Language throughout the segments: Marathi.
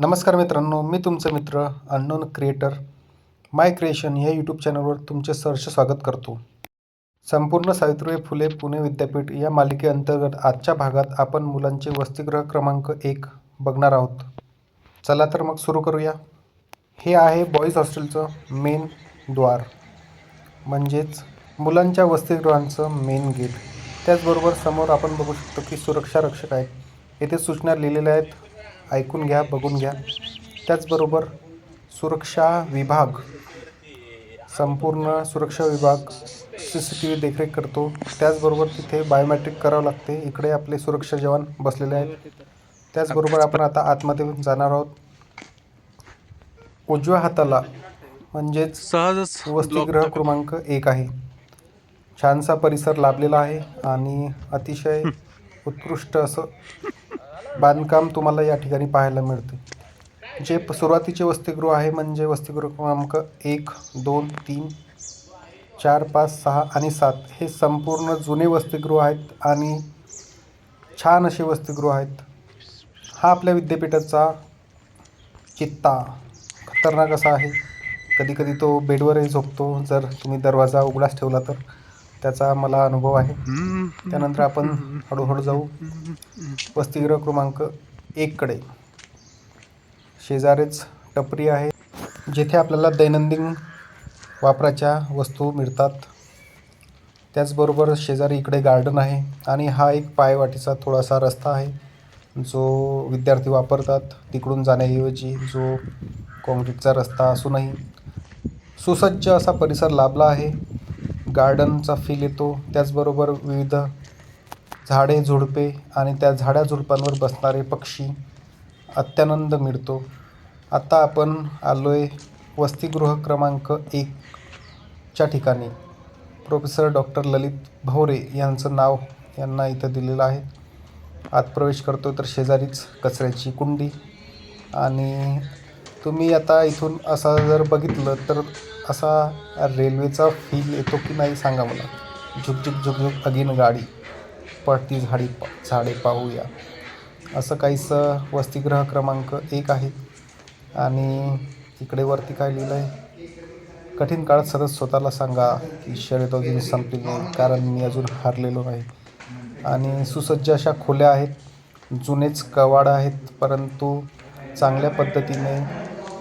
नमस्कार मित्रांनो मी तुमचा मित्र अननोन क्रिएटर माय क्रिएशन या यूट्यूब चॅनलवर तुमचे सहर्ष स्वागत करतो. संपूर्ण सावित्रीबाई फुले पुणे विद्यापीठ या मालिकेअंतर्गत आजच्या भागात आपण मुलांचे वसतिगृह क्रमांक एक बघणार आहोत. चला तर मग सुरू करूया. हे आहे बॉईज हॉस्टेलचं मेन द्वार. म्हणजेच मुलांच्या वसतिगृहांचं मेन गेट त्याचबरोबर समोर आपण बघू शकतो की सुरक्षा रक्षक आहेत. येथे सूचना लिहिलेल्या आहेत. ऐकून घ्या बघून घ्या. त्याचबरोबर सुरक्षा विभाग संपूर्ण सुरक्षा विभाग सी सी टी व्ही देखरेख करतो. त्याचबरोबर तिथे बायोमॅट्रिक करावं लागते. इकडे आपले सुरक्षा जवान बसलेले आहेत. त्याचबरोबर आपण आता आतमध्ये जाणार आहोत. उजव्या हाताला म्हणजेच सहजच वसतिगृह क्रमांक एक आहे. छानसा परिसर लाभलेला आहे आणि अतिशय उत्कृष्ट असं बांधकाम तुम्हाला या ठिकाणी पाहायला मिळते. जे सुरुवातीचे वसतिगृह आहे म्हणजे वसतिगृह क्रमांक एक दोन तीन चार पाच सहा आणि सात हे संपूर्ण जुने वसतिगृह आहेत आणि छान असे वसतिगृह आहेत. हा आपल्या विद्यापीठाचा चित्ता खतरनाक असा आहे. कधीकधी तो बेडवरही झोपतो. जर तुम्ही दरवाजा उघडाच ठेवला तर. त्याचा मला अनुभव आहे. त्यानंतर आपण हळूहळू जाऊ. वसतिगृह क्रमांक एककडे शेजारीच टपरी आहे. जेथे आपल्याला दैनंदिन वापराच्या वस्तू मिळतात. त्याचबरोबर शेजारी इकडे गार्डन आहे आणि हा एक पायवाटीचा थोडासा रस्ता आहे. जो विद्यार्थी वापरतात. तिकडून जाण्याऐवजी जो काँक्रीटचा रस्ता असूनही सुसज्ज असा परिसर लाभला आहे. गार्डनचा फील येतो. त्याचबरोबर विविध झाडे झुडपे आणि त्या झाड्या झुडपांवर बसणारे पक्षी अत्यानंद मिळतो. आता आपण आलो आहे वसतिगृह क्रमांक एकच्या ठिकाणी. प्रोफेसर डॉक्टर ललित भवरे यांचं नाव यांना इथं दिलेलं आहे. आत प्रवेश करतो तर शेजारीच कचऱ्याची कुंडी आणि तुम्ही आता इथून असा जर बघितलं तर असा रेल्वेचा फील येतो की नाही सांगा मला? झुकझुक झुकझुक अगीन गाडी. पडती झाडी झाडे पाहूया. असं काहीसं वसतिगृह क्रमांक एक आहे. आणि इकडे वरती काय लिहिलं आहे कठीण काळात सतत स्वतःला सांगा की शर्यत अजून संपली नाही कारण मी अजून हारलेलो नाही. आणि सुसज्ज अशा खोल्या आहेत जुनेच कवाड आहेत परंतु चांगल्या पद्धतीने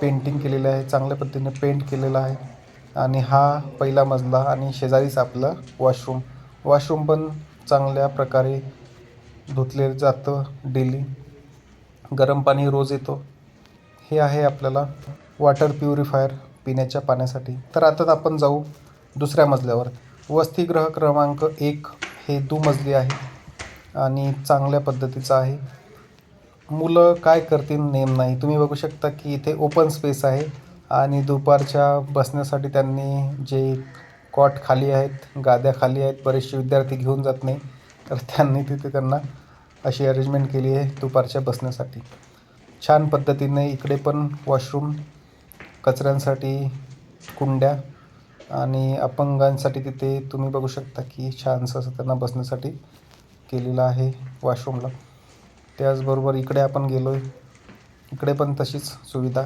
पेंटिंग केलेलं आहे चांगल्या पद्धतीने पेंट केलेलं आहे. आणि हा पहिला मजला आणि शेजारीच आपलं वॉशरूम वॉशरूम पण चांगल्या प्रकारे धुतले जातं डेली गरम पाणी रोज येतो. हे आहे आपल्याला वॉटर प्युरिफायर पिण्याच्या पाण्यासाठी. तर आता आपण जाऊ दुसऱ्या मजल्यावर. वसतिगृह क्रमांक एक हे दुमजली आहे आणि चांगल्या पद्धतीचं आहे. मुलं काय करतील नेम नाही. तुम्ही बघू शकता की इथे ओपन स्पेस आहे आणि दुपारच्या बसण्यासाठी त्यांनी जे कॉट खाली आहेत गाद्या खाली आहेत बरेचसे विद्यार्थी घेऊन जात नाही. तर त्यांनी तिथे त्यांना अशी अरेंजमेंट केली आहे दुपारच्या बसण्यासाठी. छान पद्धतीने इकडे पण वॉशरूम कचऱ्यांसाठी कुंड्या आणि अपंगांसाठी तिथे तुम्ही बघू शकता की छानसं असं त्यांना बसण्यासाठी केलेलं आहे वॉशरूमला त्याचबरोबर इकडे आपण गेलो आहे इकडे पण तशीच सुविधा.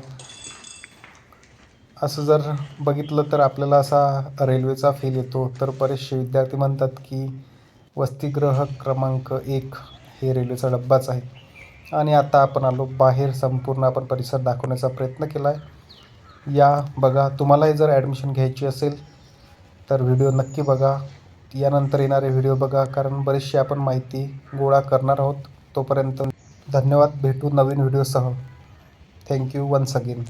असं जर बघितलं तर आपल्याला असा रेल्वेचा फील येतो. तर बरेचसे विद्यार्थी म्हणतात की वसतिगृह क्रमांक एक हे रेल्वेचा डब्बाच आहे. आणि आता आपण आलो बाहेर संपूर्ण आपण परिसर दाखवण्याचा प्रयत्न केला आहे या बघा तुम्हालाही जर ॲडमिशन घ्यायची असेल तर व्हिडिओ नक्की बघा. यानंतर येणारे व्हिडिओ बघा कारण बरीचशी आपण माहिती गोळा करणार आहोत. तोपर्यंत धन्यवाद. भेटू नवीन व्हिडिओसह. Thank you once again.